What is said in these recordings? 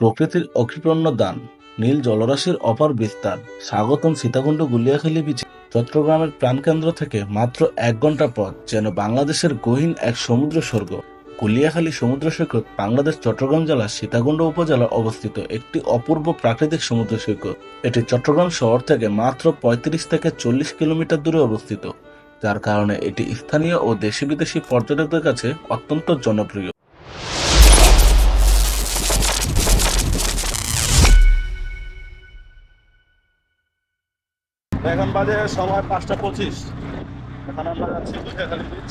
প্রকৃতির অকৃপণ্য দান, নীল জলরাশির অপার বিস্তার, স্বাগতম সীতাকুণ্ড গুলিয়াখালী বিচে চট্টগ্রামের প্রাণকেন্দ্র থেকে মাত্র এক ঘণ্টা পথ যেন বাংলাদেশের গহীন এক সমুদ্র স্বর্গ। কুলিয়াখালী সমুদ্র সৈকত বাংলাদেশ চট্টগ্রাম জেলার সীতাকুণ্ড উপজেলায় অবস্থিত একটি অপূর্ব প্রাকৃতিক সমুদ্র সৈকত। এটি চট্টগ্রাম শহর থেকে মাত্র পঁয়ত্রিশ থেকে চল্লিশ কিলোমিটার দূরে অবস্থিত, যার কারণে এটি স্থানীয় ও দেশি বিদেশি পর্যটকদের কাছে অত্যন্ত জনপ্রিয়। এখন বাজে সময় পাঁচটা পঁচিশ। এখন আমরা যাচ্ছি গুলিয়াখালী বিচ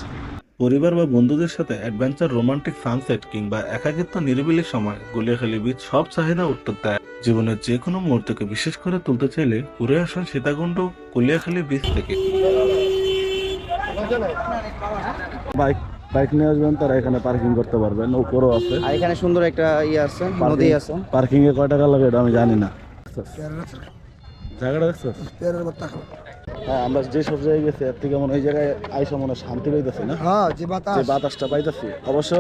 পরিবার বা বন্ধুদের সাথে অ্যাডভেঞ্চার রোমান্টিক সানসেট কিংবা একাকিত্ব নিরিবিলি সময় গুলিয়াখালী বিচ সব চাহিদা উত্তর দেয়। জীবনের যে কোনো মুহূর্তকে বিশেষ করে তুলতে চাইলে ঘুরে আসুন সীতাকুণ্ড কুলিয়াখালী বিচ থেকে। বাইক বাইক নিয়ে আসবেন তারা এখানে পার্কিং করতে পারবেন উপরও আছে। আর এখানে সুন্দর একটা ইয়ে আছে নদী আছে। পার্কিং এ কয় টাকা লাগে এটা আমি জানি না। জায়গাটা দেখছ? হ্যাঁ আমরা যে সব জায়গায় গেছি এর থেকে মনে ওই জায়গায় আইসা মনে হয় শান্তি পাইতেছি না। হ্যাঁ যে বাতাস। যে বাতাসটা পাইতেছি। অবশ্য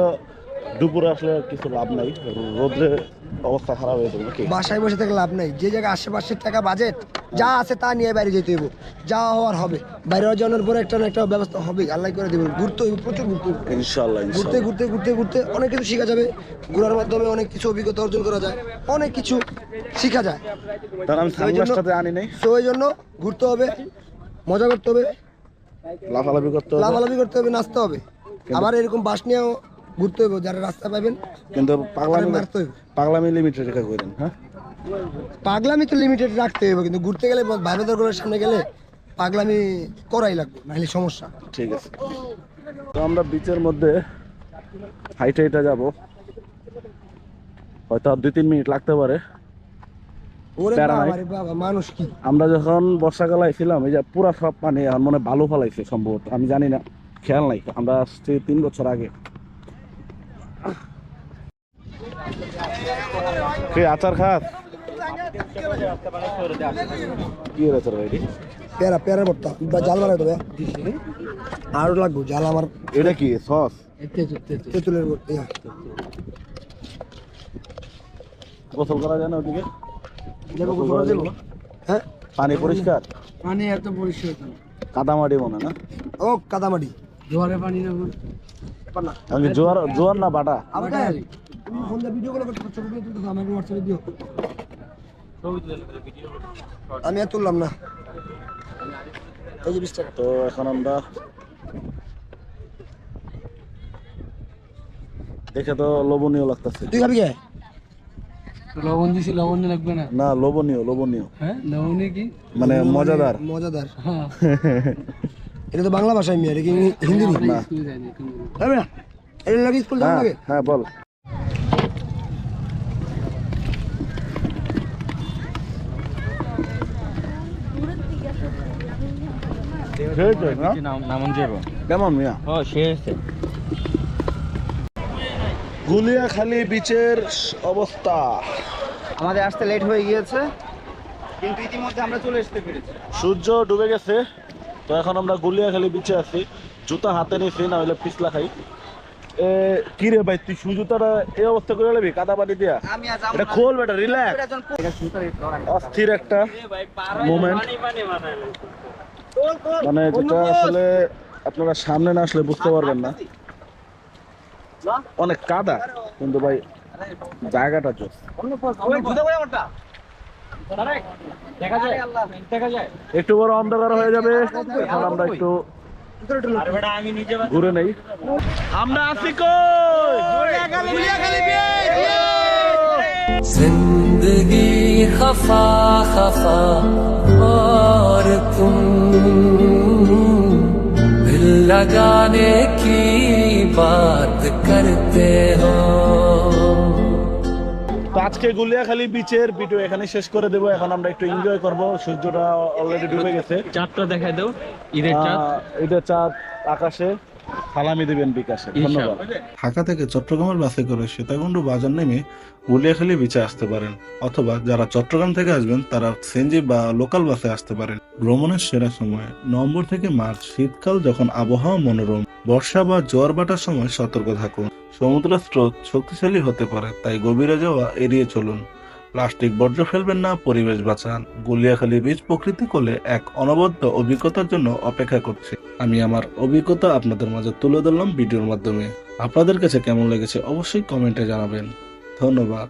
দুপুরে আসলে কিছু লাভ নাই রোদ্রে অবস্থা খারাপ হয়ে যাবে বাসায় বসে থেকে লাভ নাই। যে জায়গায় আশেপাশের টাকা বাজেট যা আছে তা নিয়ে বাইরে যেতে হইব। যা হওয়ার হবে। বাইরে যাওয়ার পরে একটা না একটা ব্যবস্থা হবে আল্লাহ করে দেবেন। ঘুরতে হইব প্রচুর ঘুরতে হইব। ইনশাল্লাহ ঘুরতে ঘুরতে ঘুরতে ঘুরতে অনেক কিছু শেখা যাবে। ঘোরার মাধ্যমে অনেক কিছু অভিজ্ঞতা অর্জন করা যায়। অনেক কিছু শেখা যায়। তার আমি সানগ্লাসটাতে আনি নাই। তো ওই জন্য ঘুরতে হবে মজা করতে হবে। লাফালাফি করতে হবে। লাফালাফি করতে হবে নাচতে হবে। আবার এরকম বাস নিয়েও ঘুরতে হবে যারা রাস্তা পাবেন কিন্তু পাগলামি মারতে হইব। পাগলামি লিমিটেড রেখা করেন হ্যাঁ? পাগলামি তো লিমিটেড রাখতে হবে কিন্তু ঘুরতে গেলে ভাই ভাইদের সামনে গেলে পাগলামি করাই লাগবে নাহলে সমস্যা। ঠিক আছে। তো আমরা বিচের মধ্যে হাইটে হাইটে যাব। হয়তো আর দুই তিন মিনিট লাগতে পারে। মানুষ কি? আমরা যখন বর্ষাকাল আইছিলাম এই যে পুরা সব পানি এখন মনে বালু ফলাইছে সম্ভবত আমি জানি না খেয়াল নাই। আমরা আসছি তিন বছর আগে। কে আচার খাস? কি এর আচার ভাই? পেয়ারা পেয়ারা ভর্তা। বা জাল বানাই দেবে আরও লাগবে জাল আমার এটা কি সস? তেঁতুলের ভর্তা। গোসল করা যায় না ওদিকে? দেখো গোসল হ্যাঁ। পানি পরিষ্কার? পানি এত পরিষ্কার কাদামাটি মনে না? ও কাদামাটি। জোয়ারে পানি না আমি জোয়ার জোয়ার না বাটা? তুমি ফোন দিয়ে ভিডিও করতে আমাকে হোয়াটসঅ্যাপে দিও। আমি আর তুললাম না। এই যে বিশ টাকা। তো এখন আমরা দেখে তো লোভনীয় লাগতেছে। তুই খাবি কে? লবণ দিছি লবণ লাগবে না? লোভনীয় হ্যাঁ লবণ কি? মানে মজাদার। মজাদার। হ্যাঁ। এটা তো বাংলা ভাষায় মেয়ে এটা কি হিন্দি? নি না স্কুলে যায়নি এখন হবে না? এটা লাগে স্কুল যাওয়া হ্যাঁ লাগে? হ্যাঁ বল। কেমন মিয়া গুলিয়াখালী বিচের অবস্থা। আমাদের আসতে লেট হয়ে গিয়েছে কিন্তু ইতিমধ্যে আমরা চলে আসতে পেরেছি। সূর্য ডুবে গেছে তো এখন আমরা গুলিয়াখালী বিচে আছি। জুতা হাতে নিয়েছি না হলে পিছলা খাই। এ কি রে ভাই তুই সুজুতাটা এই অবস্থা করে নেবি কাদা পানি দিয়া? আমি এটা খোল বেটা রিল্যাক্স অস্থির একটা মোমেন্ট মানে যেটা আসলে আপনারা সামনে না আসলে বুঝতে পারবেন না। অনেক কাদা কিন্তু ভাই জায়গাটা চোখ একটু বড় অন্ধকার হয়ে যাবে। এখন আমরা একটু ঘুরে নেই। আমরা আসি কোলিয়া জিন্দগি खफा खफा और तुम दिल लगाने की बात करते हो তো আজকে গুলিয়াখালী বিচের ভিডিও এখানে শেষ করে দেবো এখন আমরা একটু এনজয় করব সূর্যটা অলরেডি ডুবে গেছে চাঁদটা দেখাই দাও ঈদের চাঁদ আহ, এটা চাঁদ আকাশে সালামি দেবেন বিকাশে। ধন্যবাদ। ঢাকা থেকে চট্টগ্রামের বাসে করে সীতাকুণ্ড বাজার নেমে গুলিয়াখালী বিচে আসতে পারেন অথবা যারা চট্টগ্রাম থেকে আসবেন তারা সেনজি বা লোকাল বাসে আসতে পারেন। ভ্রমণের সেরা সময় নভেম্বর থেকে মার্চ শীতকাল যখন আবহাওয়া মনোরম বর্ষা বা জোয়ার বাটার সময় সতর্ক থাকুন। সমুদ্রের স্রোত শক্তিশালী হতে পারে তাই গভীরে যাওয়া এড়িয়ে চলুন। প্লাস্টিক বর্জ্য ফেলবেন না পরিবেশ বাঁচান। গুলিয়াখালী বীজ প্রকৃতি কোলে এক অনবদ্য অভিজ্ঞতার জন্য অপেক্ষা করছে। আমি আমার অভিজ্ঞতা আপনাদের মাঝে তুলে ধরলাম ভিডিওর মাধ্যমে। আপনাদের কাছে কেমন লেগেছে অবশ্যই কমেন্টে জানাবেন। ধন্যবাদ।